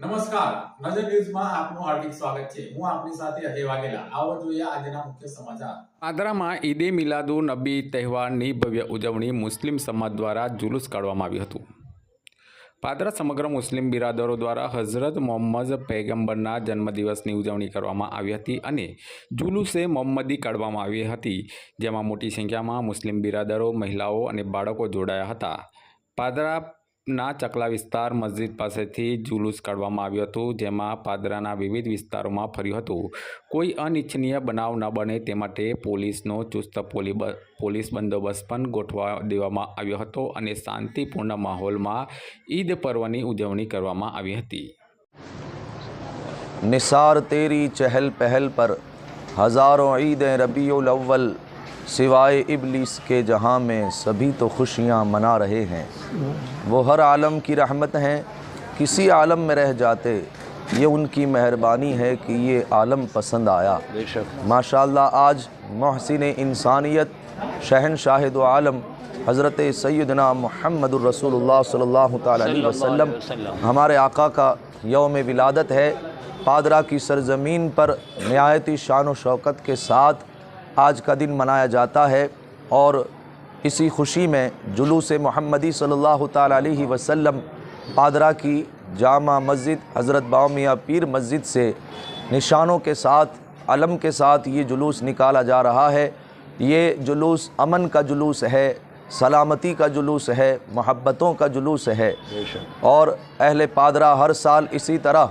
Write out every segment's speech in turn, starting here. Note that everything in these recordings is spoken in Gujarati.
નમસ્કાર. નજર ન્યૂઝમાં આપનું હાર્દિક સ્વાગત છે. હું આપની સાથે અજય વાઘેલા. આવો જોઈએ આજના મુખ્ય સમાચાર. પાદરામાં ઈદે મિલાદુ નબી તહેવારની ભવ્ય ઉજવણી મુસ્લિમ સમાજ દ્વારા જુલુસ કાઢવામાં આવ્યું હતું. પાદરા સમગ્ર મુસ્લિમ બિરાદરો દ્વારા હઝરત મોહમ્મદ પૈગંબરના જન્મદિવસની ઉજવણી કરવામાં આવી હતી અને જુલુસે મોહમ્મદી કાઢવામાં આવી હતી, જેમાં મોટી સંખ્યામાં મુસ્લિમ બિરાદરો, મહિલાઓ અને બાળકો જોડાયા હતા. પાદરાના ચકલા વિસ્તાર મસ્જિદ પાસેથી જુલુસ કાઢવામાં આવ્યું હતું, જેમાં પાદરાના વિવિધ વિસ્તારોમાં ફર્યું હતું. કોઈ અનિચ્છનીય બનાવ ન બને તે માટે પોલીસનો ચુસ્ત પોલી પોલીસ બંદોબસ્ત પણ ગોઠવા દેવામાં આવ્યો હતો અને શાંતિપૂર્ણ માહોલમાં ઈદ પર્વની ઉજવણી કરવામાં આવી હતી. سوائے ابلیس کے جہاں میں سبھی تو خوشیاں منا رہے ہیں۔ وہ ہر عالم کی رحمت ہیں کسی عالم میں رہ جاتے یہ ان کی مہربانی ہے کہ یہ عالم پسند آیا۔ ماشاءاللہ آج محسن انسانیت شہن شاہد و عالم حضرت سیدنا محمد الرسول اللہ صلی اللہ تعالی علیہ وسلم ہمارے آقا کا یوم ولادت ہے۔ پادرہ کی سرزمین پر نہایتی شان و شوکت کے ساتھ آج کا دن منایا جاتا ہے اور اسی خوشی میں جلوس محمدی صلی اللہ علیہ وسلم پادرہ کی جامع مسجد حضرت باؤمیہ پیر مسجد سے نشانوں کے ساتھ علم کے ساتھ یہ جلوس نکالا جا رہا ہے۔ یہ جلوس امن کا جلوس ہے سلامتی کا جلوس ہے محبتوں کا جلوس ہے۔ اور اہل پادرہ ہر سال اسی طرح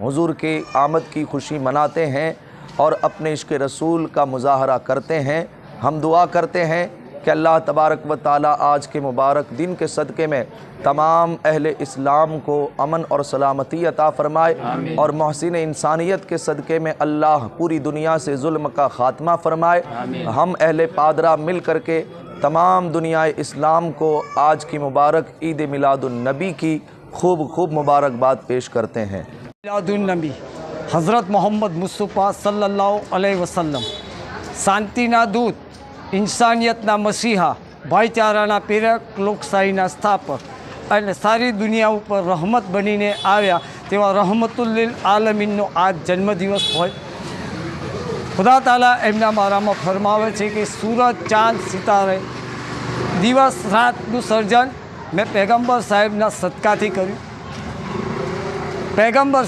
حضور کی آمد کی خوشی مناتے ہیں۔ اور اپنے عشق رسول کا مظاہرہ کرتے ہیں۔ ہم دعا کرتے ہیں کہ اللہ تبارک و تعالیٰ آج کے مبارک دن کے صدقے میں تمام اہل اسلام کو امن اور سلامتی عطا فرمائے۔ اور محسن انسانیت کے صدقے میں اللہ پوری دنیا سے ظلم کا خاتمہ فرمائے۔ ہم اہل پادرہ مل کر کے تمام دنیا اسلام کو آج کی مبارک عید میلاد النبی کی خوب خوب مبارک بات پیش کرتے ہیں۔ میلاد النبی۔ હઝરત મોહમ્મદ મુસ્તફા સલ્લાહ અલૈહ વસલ્લમ શાંતિના દૂત ઇન્સાનિયતના મસીહા ભાઈચારાના પ્રેરક લોકશાહીના સ્થાપક અને સારી દુનિયા ઉપર રહમત બનીને આવ્યા તેવા રહમતુલ્લિલ આલમીનનો આજ જન્મદિવસ હોય. ખુદા તાલા એમના મારામાં ફરમાવે છે કે સૂરજ, ચાંદ, સિતારે દિવસ, રાતનું સર્જન મેં પેગમ્બર સાહેબના સદકાથી કર્યું. પેગમ્બર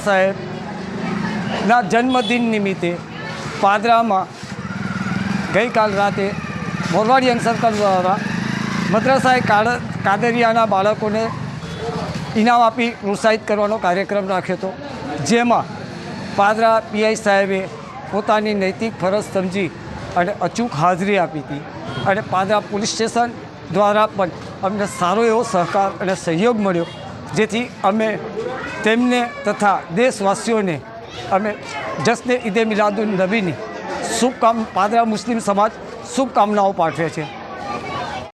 સાહેબના જન્મદિન નિમિત્તે પાદરામાં ગઈકાલ રાતે મોરવાડિયન સર્કલ દ્વારા મદ્રાસાએ કાદરિયાના બાળકોને ઇનામ આપી પ્રોત્સાહિત કરવાનો કાર્યક્રમ રાખ્યો હતો, જેમાં પાદરા પીઆઈ સાહેબે પોતાની નૈતિક ફરજ સમજી અને અચૂક હાજરી આપી હતી અને પાદરા પોલીસ સ્ટેશન દ્વારા પણ અમને સારો એવો સહકાર અને સહયોગ મળ્યો, જેથી અમે તેમને તથા દેશવાસીઓને અમે જશ્ન ઈદે મિલાદુન નબીની શુભકામ પાદરા મુસ્લિમ સમાજ શુભકામનાઓ પાઠવે છે.